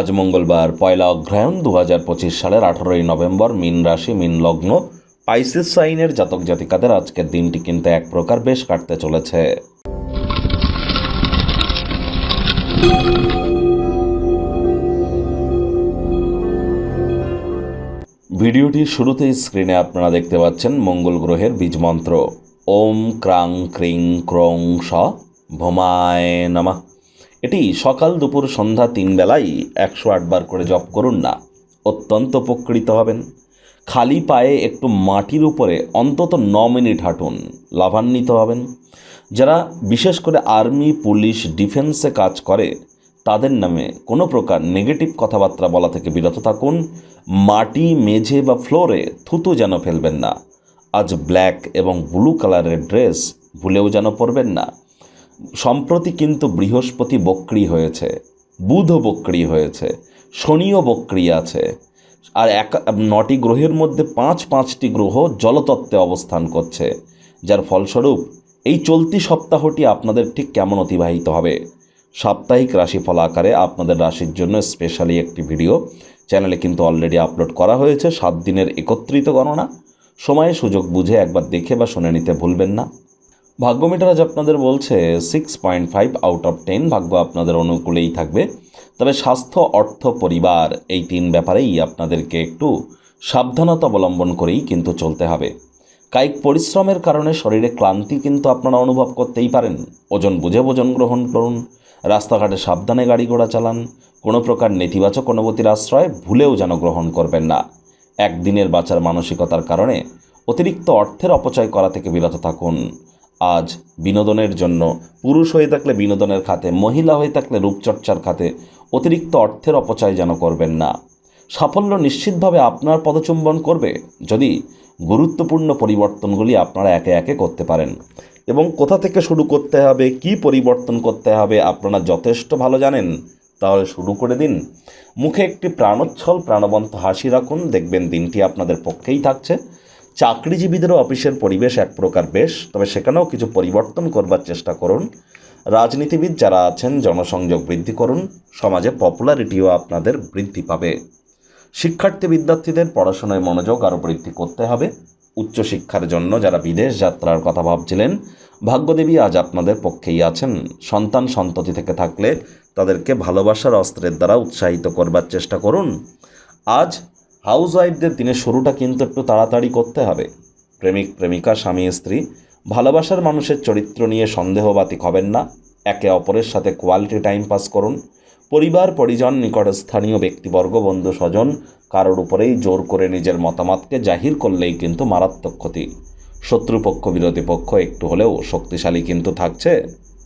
আজ মঙ্গলবার, পয়লা অগ্রহায়ণ দু হাজার পঁচিশ সালের আঠারোই নভেম্বর, মিন রাশি, মিন লগ্ন, পাইসিস সাইনের জাতক জাতিকাদের আজকের দিনটি কিন্তু এক প্রকার বেশ কাটতে চলেছে। ভিডিওটির শুরুতেই স্ক্রিনে আপনারা দেখতে পাচ্ছেন মঙ্গল গ্রহের বীজ মন্ত্র। ওম ক্রাং ক্রিং ক্রং স ভোমায় এটি সকাল দুপুর সন্ধ্যা তিন বেলাই একশো আটবার করে জপ করুন না। অত্যন্ত উপকৃত হবেন। খালি পায়ে একটু মাটির উপরে অন্তত ন মিনিট হাঁটুন। লাভান্বিত হবেন। যারা বিশেষ করে আর্মি, পুলিশ, ডিফেন্সে কাজ করে, তাদের নামে কোনো প্রকার নেগেটিভ কথাবার্তা বলা থেকে বিরত থাকুন। মাটি, মেঝে বা ফ্লোরে থুতু যেন ফেলবেন না। আজ ব্ল্যাক এবং ব্লু কালারের ড্রেস ভুলেও যেন পরবেন না। সম্প্রতি কিন্তু বৃহস্পতি বক্রি হয়েছে বুধও বক্রি হয়েছে, শনিও বক্রি আছে। আর এক, নটি গ্রহের মধ্যে পাঁচ, পাঁচটি গ্রহ জলতত্ত্বে অবস্থান করছে, যার ফলস্বরূপ এই চলতি সপ্তাহটি আপনাদের ঠিক কেমন অতিবাহিত হবে? সাপ্তাহিক রাশিফল আকারে আপনাদের রাশির জন্য স্পেশালি একটি ভিডিও চ্যানেলে কিন্তু অলরেডি আপলোড করা হয়েছে, সাত দিনের একত্রিত গণনা। সময়ে সুযোগ বুঝে একবার দেখে বা শুনে নিতে ভুলবেন না। ভাগ্য মিটার আজ আপনাদের বলছে six point five out of ten ভাগ্য আপনাদের অনুকূলেই থাকবে। তবে স্বাস্থ্য, অর্থ, পরিবার এই তিন ব্যাপারেই আপনাদেরকে একটু সাবধানতা অবলম্বন করেই কিন্তু চলতে হবে। কায়িক পরিশ্রমের কারণে শরীরে ক্লান্তি কিন্তু আপনারা অনুভব করতেই পারেন। ওজন বুঝে ওজন গ্রহণ করুন, রাস্তাঘাটে সাবধানে গাড়ি ঘোড়া চালান, কোনো প্রকার নেতিবাচক অনুভূতির আশ্রয় ভুলেও যেন গ্রহণ করবেন না। একদিনের বাঁচার মানসিকতার কারণে অতিরিক্ত অর্থের অপচয় করা থেকে বিরত থাকুন। আজ বিনোদনের জন্য পুরুষ হয়ে থাকলে বিনোদনের খাতে, মহিলা হয়ে থাকলে রূপচর্চার খাতে অতিরিক্ত অর্থের অপচয় যেন করবেন না। সাফল্য নিশ্চিতভাবে আপনার পদচুম্বন করবে যদি গুরুত্বপূর্ণ পরিবর্তনগুলি আপনারা একে একে করতে পারেন। এবং কোথা থেকে শুরু করতে হবে, কি পরিবর্তন করতে হবে আপনারা যথেষ্ট ভালো জানেন? তাহলে শুরু করে দিন। মুখে একটি প্রাণোচ্ছল, প্রাণবন্ত হাসি রাখুন। দেখবেন দিনটি আপনাদের পক্ষেই থাকছে। চাকরিজীবীদেরও অফিসের পরিবেশ এক প্রকার বেশ, তবে সেখানেও কিছু পরিবর্তন করবার চেষ্টা করুন। রাজনীতিবিদ যারা আছেন, জনসংযোগ বৃদ্ধি করুন, সমাজে পপুলারিটিও আপনাদের বৃদ্ধি পাবে। শিক্ষার্থী বিদ্যার্থীদের পড়াশোনায় মনোযোগ আরও বৃদ্ধি করতে হবে। উচ্চশিক্ষার জন্য যারা বিদেশ যাত্রার কথা ভাবছিলেন, ভাগ্যদেবী আজ আপনাদের পক্ষেই আছেন। সন্তান সন্ততি থেকে থাকলে তাদেরকে ভালোবাসার অস্ত্রের দ্বারা উৎসাহিত করবার চেষ্টা করুন। আজ হাউস ওয়াইফদের শুরুটা কিন্তু একটু তাড়াতাড়ি করতে হবে। প্রেমিক, প্রেমিকা, স্বামী, স্ত্রী, ভালোবাসার মানুষের চরিত্র নিয়ে সন্দেহবাতিক হবেন না। একে অপরের সাথে কোয়ালিটি টাইম পাস করুন। পরিবার, পরিজন নিকট স্থানীয় ব্যক্তিবর্গ, বন্ধু, স্বজন, কারোর উপরেই জোর করে নিজের মতামতকে জাহির করলেই কিন্তু মারাত্মক ক্ষতি। শত্রুপক্ষ, বিরোধী পক্ষ একটু হলেও শক্তিশালী কিন্তু থাকছে।